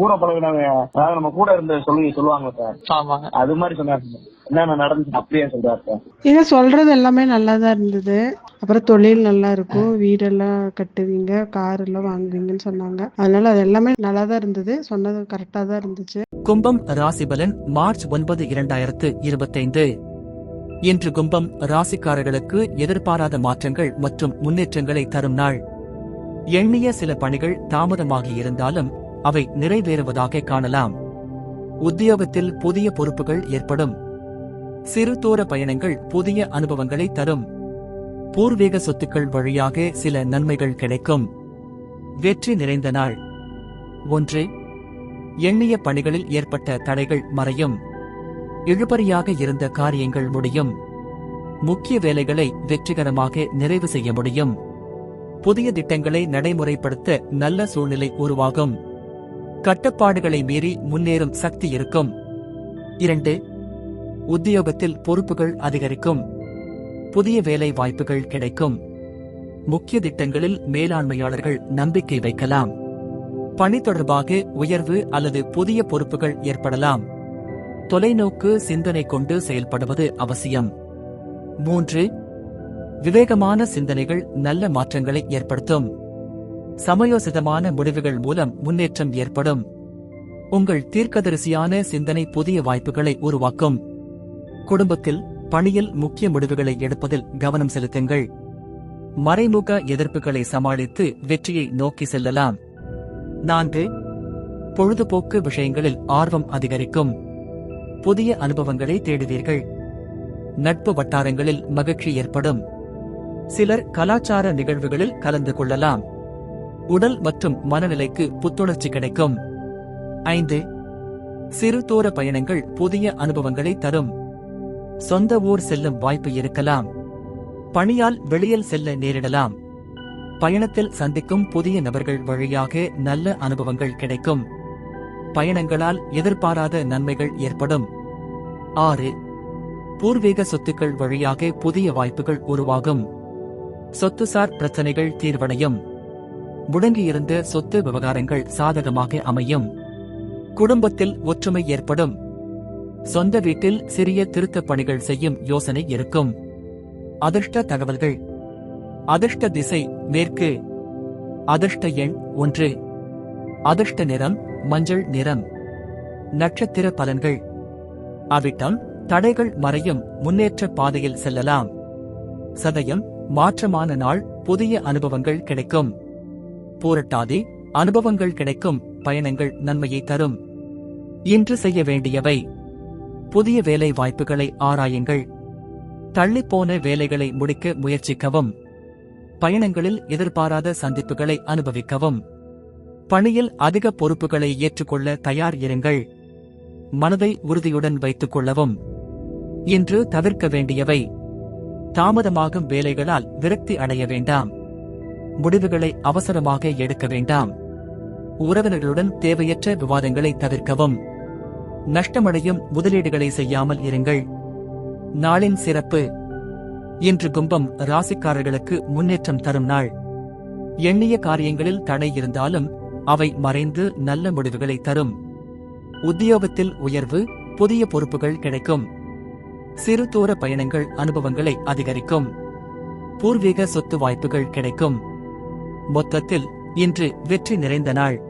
கூட பழகினவங்க அதாவது நம்ம கூட இருந்த சொல்லி சொல்லுவாங்க சார். அது மாதிரி சொன்னாரு சார். என்னென்ன நடந்துச்சு அப்படியே சொல்றாரு சார். நீங்க சொல்றது எல்லாமே நல்லா தான் இருந்தது. அப்புறம் தொழில் நல்லா இருக்கும். வீடெல்லாம் கட்டுவீங்க கார் எல்லாம் வாங்குவீங்கன்னு சொன்னாங்க. அதனால அது எல்லாமே நல்லா தான் இருந்தது. சொன்னது கரெக்டா தான் இருந்துச்சு. கும்பம் ராசிபலன் மார்ச் ஒன்பது இரண்டாயிரத்து இருபத்தைந்து. இன்று கும்பம் ராசிக்காரர்களுக்கு எதிர்பாராத மாற்றங்கள் மற்றும் முன்னேற்றங்களை தரும் நாள். எண்ணிய சில பணிகள் தாமதமாகி இருந்தாலும் அவை நிறைவேறுவதாக காணலாம். உத்தியோகத்தில் புதிய பொறுப்புகள் ஏற்படும். சிறு தூர பயணங்கள் புதிய அனுபவங்களை தரும். பூர்வீக சொத்துக்கள் வழியாக சில நன்மைகள் கிடைக்கும். வெற்றி நிறைந்த நாள். ஒன்று எண்ணிய பணிகளில் ஏற்பட்ட தடைகள் மறையும். இழுபறியாக இருந்த காரியங்கள் முடியும். முக்கிய வேலைகளை வெற்றிகரமாக நிறைவு செய்ய முடியும். புதிய திட்டங்களை நடைமுறைப்படுத்த நல்ல சூழ்நிலை உருவாகும். கட்டுப்பாடுகளை மீறி முன்னேறும் சக்தி இருக்கும். இரண்டு உத்தியோகத்தில் பொறுப்புகள் அதிகரிக்கும். புதிய வேலை வாய்ப்புகள் கிடைக்கும். முக்கிய திட்டங்களில் மேலாண்மையாளர்கள் நம்பிக்கை வைக்கலாம். பணி தொடர்பாக உயர்வு அல்லது புதிய பொறுப்புகள் ஏற்படலாம். தொலைநோக்கு சிந்தனை கொண்டு செயல்படுவது அவசியம். மூன்று விவேகமான சிந்தனைகள் நல்ல மாற்றங்களை ஏற்படுத்தும். சமயோசிதமான முடிவுகள் மூலம் முன்னேற்றம் ஏற்படும். உங்கள் தீர்க்கதரிசியான சிந்தனை புதிய வாய்ப்புகளை உருவாக்கும். குடும்பத்தில் பணியில் முக்கிய முடிவுகளை எடுப்பதில் கவனம் செலுத்துங்கள். மறைமுக எதிர்ப்புகளை சமாளித்து வெற்றியை நோக்கி செல்லலாம். நான்கு பொழுதுபோக்கு விஷயங்களில் ஆர்வம் அதிகரிக்கும். புதிய அனுபவங்களை தேடுவீர்கள். நட்பு வட்டாரங்களில் மகிழ்ச்சி ஏற்படும். சிலர் கலாச்சார நிகழ்வுகளில் கலந்து கொள்ளலாம். உடல் மற்றும் மனநிலைக்கு புத்துணர்ச்சி கிடைக்கும். ஐந்து சிறு தூர பயணங்கள் புதிய அனுபவங்களை தரும். சொந்த ஊர் செல்லும் வாய்ப்பு இருக்கலாம். பணியால் வெளியில் செல்ல நேரிடலாம். பயணத்தில் சந்திக்கும் புதிய நபர்கள் வழியாக நல்ல அனுபவங்கள் கிடைக்கும். பயணங்களால் எதிர்பாராத நன்மைகள் ஏற்படும். ஆறு பூர்வீக சொத்துக்கள் வழியாக புதிய வாய்ப்புகள் உருவாகும். சொத்துசார் பிரச்சனைகள் தீர்வடையும். முடங்கியிருந்த சொத்து விவகாரங்கள் சாதகமாக அமையும். குடும்பத்தில் ஒற்றுமை ஏற்படும். சொந்த வீட்டில் சிறிய திருத்தப் பணிகள் செய்யும் யோசனை இருக்கும். அதிர்ஷ்ட தகவல்கள். அதிர்ஷ்ட திசை மேற்கு. அதிர்ஷ்ட எண் ஒன்று. அதிர்ஷ்ட நிறம் மஞ்சள் நிறம். நட்சத்திர பலன்கள். அவிட்டம் தடைகள் மறையும் முன்னேற்ற பாதையில் செல்லலாம். சதயம் மாற்றமான நாள் புதிய அனுபவங்கள் கிடைக்கும். போரட்டாதே அனுபவங்கள் கிடைக்கும் பயணங்கள் நன்மையை தரும். இன்று செய்ய வேண்டியவை புதிய வேலை வாய்ப்புகளை ஆராயுங்கள். தள்ளிப்போன வேலைகளை முடிக்க முயற்சிக்கவும். பயணங்களில் எதிர்பாராத சந்திப்புகளை அனுபவிக்கவும். பணியில் அதிக பொறுப்புகளை ஏற்றுக்கொள்ள தயார் இருங்கள். மனதை உறுதியுடன் வைத்துக் கொள்ளவும். இன்று தவிர்க்க வேண்டியவை தாமதமாகும் வேலைகளால் விரக்தி அடைய வேண்டாம். முடிவுகளை அவசரமாக எடுக்க வேண்டாம். உறவினர்களுடன் தேவையற்ற விவாதங்களை தவிர்க்கவும். நஷ்டமடையும் முதலீடுகளை செய்யாமல் இருங்கள். நாளின் சிறப்பு. இன்று கும்பம் ராசிக்காரர்களுக்கு முன்னேற்றம் தரும் நாள். எண்ணிய காரியங்களில் தடை இருந்தாலும் அவை மறைந்து நல்ல முடிவுகளை தரும். உத்தியோகத்தில் உயர்வு புதிய பொறுப்புகள் கிடைக்கும். சிறு தூர பயணங்கள் அனுபவங்களை அதிகரிக்கும். பூர்வீக சொத்து வாய்ப்புகள் கிடைக்கும். மொத்தத்தில் இன்று வெற்றி நிறைந்த நாள்.